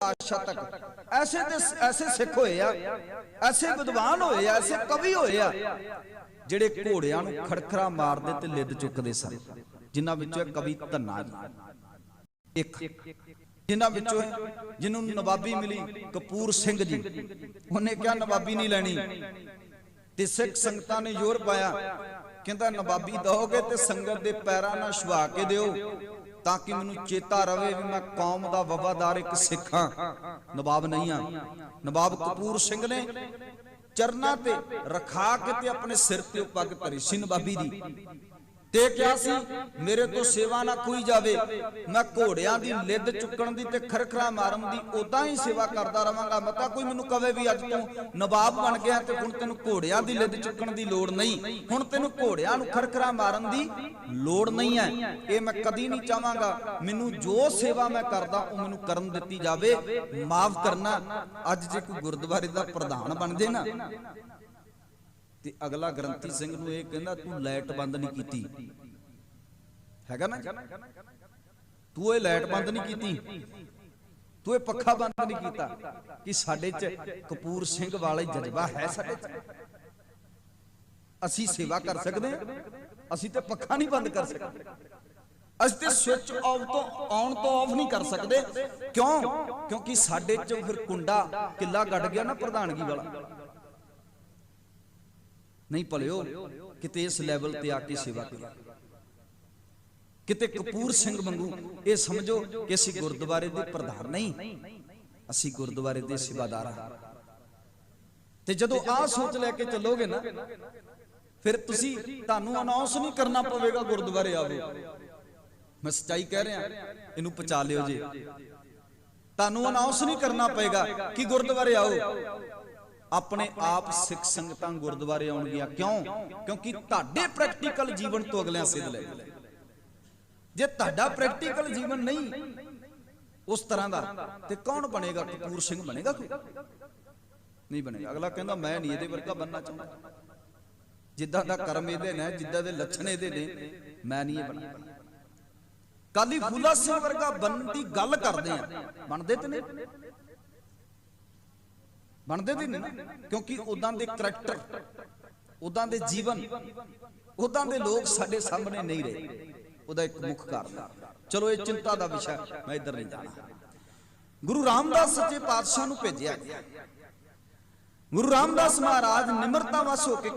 ਆਸ਼ਾ ਤੱਕ। ਐਸੇ ਤੇ ਐਸੇ ਸਿੱਖ ਹੋਏ ਆ। ਐਸੇ ਵਿਦਵਾਨ ਹੋਏ ਆ, ਐਸੇ ਕਵੀ ਹੋਏ ਆ, ਜਿਹੜੇ ਘੋੜਿਆਂ ਨੂੰ ਖੜਖੜਾ ਮਾਰਦੇ ਤੇ ਲਿੱਦ ਚੁੱਕਦੇ ਸਨ, ਜਿਨ੍ਹਾਂ ਵਿੱਚੋਂ ਕਵੀ ਧੰਨਾ ਜੀ। ਇੱਕ, ਜਿਨ੍ਹਾਂ ਵਿੱਚੋਂ ਜਿਹਨੂੰ ਨਵਾਬੀ ਮਿਲੀ ਕਪੂਰ ਸਿੰਘ ਜੀ। ਉਹਨੇ ਕਿਹਾ, ਨਵਾਬੀ ਨਹੀਂ ਲੈਣੀ। ਤੇ ਸਿੱਖ ਸੰਗਤਾਂ ਨੇ ਜ਼ੋਰ ਪਾਇਆ। ਕਹਿੰਦਾ, ਨਵਾਬੀ ਦਓਗੇ ਤੇ ਸੰਗਤ ਦੇ ਪੈਰਾਂ ਨਾਲ ਛੁਆ ਕੇ ਦਿਓ। ਤਾਂ ਕਿ ਮੈਨੂੰ ਚੇਤਾ ਰਵੇ ਵੀ ਮੈਂ ਕੌਮ ਦਾ ਵਫਾਦਾਰ ਇੱਕ ਸਿੱਖ ਹਾਂ। ਨਵਾਬ ਨਹੀਂ ਆ ਨਵਾਬ ਕਪੂਰ ਸਿੰਘ ਨੇ ਚਰਨਾਂ ਤੇ ਰਖਾ ਕੇ ਤੇ ਆਪਣੇ ਸਿਰ ਤੇ ਪੱਗ ਧਰੀ ਸੀ ਨਵਾਬੀ ਦੀ। ਤੇ ਕਿਹਾ ਸੀ, ਮੇਰੇ ਤੋਂ ਸੇਵਾ ਨਾ ਕੋਈ ਜਾਵੇ। ਮੈਂ ਘੋੜਿਆਂ ਦੀ ਲਿੱਦ ਚੁੱਕਣ ਦੀ ਤੇ ਖਰਖਰਾ ਮਾਰਨ ਦੀ ਉਦਾਂ ਹੀ ਸੇਵਾ ਕਰਦਾ ਰਵਾਂਗਾ। ਮਤਾ ਕੋਈ ਮੈਨੂੰ ਕਵੇ ਵੀ ਅੱਜ ਤੂੰ ਨਵਾਬ ਬਣ ਗਿਆ ਤੇ ਹੁਣ ਤੈਨੂੰ ਘੋੜਿਆਂ ਦੀ ਲਿੱਦ ਚੁੱਕਣ ਦੀ ਲੋੜ ਨਹੀਂ। ਹੁਣ ਤੈਨੂੰ ਘੋੜਿਆਂ ਨੂੰ ਖਰਖਰਾ ਮਾਰਨ ਦੀ ਲੋੜ ਨਹੀਂ ਹੈ। ਇਹ ਮੈਂ ਕਦੀ ਨਹੀਂ ਚਾਹਾਂਗਾ। ਮੈਨੂੰ ਜੋ ਸੇਵਾ ਮੈਂ ਕਰਦਾ, ਉਹ ਮੈਨੂੰ ਕਰਨ ਦਿੱਤੀ ਜਾਵੇ। ਮਾਫ ਕਰਨਾ, ਅੱਜ ਜੇ ਕੋਈ ਗੁਰਦੁਆਰੇ ਦਾ ਪ੍ਰਧਾਨ ਬਣ ਜੇ ਨਾ ਤੇ ਅਗਲਾ ਗ੍ਰੰਥੀ ਸਿੰਘ ਨੂੰ ਇਹ ਕਹਿੰਦਾ, ਤੂੰ ਲਾਈਟ ਬੰਦ ਨਹੀਂ ਕੀਤੀ। ਹੈਗਾ ਨਾ ਤੂੰ ਇਹ ਲਾਈਟ ਬੰਦ ਨਹੀਂ ਕੀਤੀ। ਤੂੰ ਇਹ ਪੱਖਾ ਬੰਦ ਨਹੀਂ ਕੀਤਾ ਕਿ ਸਾਡੇ 'ਚ ਕਪੂਰ ਸਿੰਘ ਵਾਲਾ ਜਜ਼ਬਾ ਹੈ ਸਾਡੇ 'ਚ। ਅਸੀਂ ਸੇਵਾ ਕਰ ਸਕਦੇ ਹਾਂ, ਅਸੀਂ ਤੇ ਪੱਖਾ ਨਹੀਂ ਬੰਦ ਕਰ ਸਕਦੇ। ਅਸੀਂ ਤੇ ਸਵਿਚ ਆਫ ਤੋਂ ਆਨ ਤੋਂ ਆਫ ਨਹੀਂ ਕਰ ਸਕਦੇ। ਕਿਉਂ? ਕਿਉਂਕਿ ਸਾਡੇ 'ਚ ਫਿਰ ਕੁੰਡਾ ਕਿੱਲਾ ਗੱਡ ਗਿਆ ਨਾ ਪ੍ਰਧਾਨਗੀ ਵਾਲਾ। ਨਹੀਂ ਭਲਿਓ, ਕਿਤੇ ਇਸ ਲੈਵਲ ਤੇ ਆ ਕੇ ਸੇਵਾ ਕਰੋ ਕਿਤੇ ਕਪੂਰ ਸਿੰਘ ਵਾਂਗੂ ਇਹ ਸਮਝੋ ਕਿ ਅਸੀਂ ਗੁਰਦੁਆਰੇ ਦੇ ਪ੍ਰਧਾਨ ਨਹੀਂ, ਅਸੀਂ ਗੁਰਦੁਆਰੇ ਦੇ ਸੇਵਾਦਾਰ ਹਾਂ। ਤੇ ਜਦੋਂ ਆਹ ਸੋਚ ਲੈ ਕੇ ਚੱਲੋਗੇ ਨਾ, ਫਿਰ ਤੁਸੀਂ ਤੁਹਾਨੂੰ ਅਨਾਉਂਸ ਨਹੀਂ ਕਰਨਾ ਪਵੇਗਾ ਗੁਰਦੁਆਰੇ ਆਵੇ। ਮੈਂ ਸੱਚਾਈ ਕਹਿ ਰਿਹਾ, ਇਹਨੂੰ ਪਚਾ ਲਿਓ ਜੀ। ਤੁਹਾਨੂੰ ਅਨਾਉਂਸ ਨਹੀਂ ਕਰਨਾ ਪਏਗਾ ਕਿ ਗੁਰਦੁਆਰੇ ਆਓ। ਆਪਣੇ ਆਪ ਸਿੱਖ ਸੰਗਤਾਂ ਗੁਰਦੁਆਰੇ ਆਉਣਗੀਆਂ। ਕਿਉਂ? ਕਿਉਂਕਿ ਤੁਹਾਡੇ ਪ੍ਰੈਕਟੀਕਲ ਜੀਵਨ ਤੋਂ ਅਗਲਿਆਂ ਸਿੱਧ ਲੈ ਜੇ ਤੁਹਾਡਾ ਪ੍ਰੈਕਟੀਕਲ ਜੀਵਨ ਨਹੀਂ, ਉਸ ਤਰ੍ਹਾਂ ਦਾ, ਤੇ ਕੌਣ ਬਣੇਗਾ? ਕਪੂਰ ਸਿੰਘ ਬਣੇਗਾ ਕੋਈ? ਨਹੀਂ ਬਣੇਗਾ। ਅਗਲਾ ਕਹਿੰਦਾ, ਮੈਂ ਨਹੀਂ ਇਹਦੇ ਵਰਗਾ ਬੰਨਣਾ ਚਾਹੁੰਦਾ। ਜਿੱਦਾਂ ਦਾ ਕਰਮ ਇਹਦੇ ਨੇ, ਜਿੱਦਾਂ ਦੇ ਲੱਛਣ ਇਹਦੇ ਨੇ, ਮੈਂ ਨਹੀਂ ਇਹ ਬਣਨਾ। ਕਾਲੀ ਫੂਲਾ ਸਿੰਘ ਵਰਗਾ ਬਣਨ ਦੀ ਗੱਲ ਕਰਦੇ ਆ। ਬਣਦੇ ਤੇ ਨਹੀਂ ਬਣਦੇ ਤੇ ਨਹੀਂ ਕਿਉਂਕਿ ਉਦਾਂ ਦੇ ਕਰੈਕਟਰ ਉਦਾਂ ਦੇ ਜੀਵਨ ਉਦਾਂ ਦੇ ਲੋਕ ਸਾਡੇ ਸਾਹਮਣੇ ਨਹੀਂ ਰਹੇ। ਉਹਦਾ ਇੱਕ ਮੁੱਖ ਕਾਰਨ ਚਲੋ, ਇਹ ਚਿੰਤਾ ਦਾ ਵਿਸ਼ਾ ਮੈਂ ਇੱਧਰ ਨਹੀਂ ਜਾਣਾ। ਗੁਰੂ ਰਾਮਦਾਸ ਸੱਚੇ ਪਾਤਸ਼ਾਹ ਨੂੰ ਭੇਜਿਆ ਗਿਆ। ਗੁਰੂ ਰਾਮਦਾਸ ਮਹਾਰਾਜ ਨਿਮਰਤਾ ਵਸ ਹੋ ਕੇ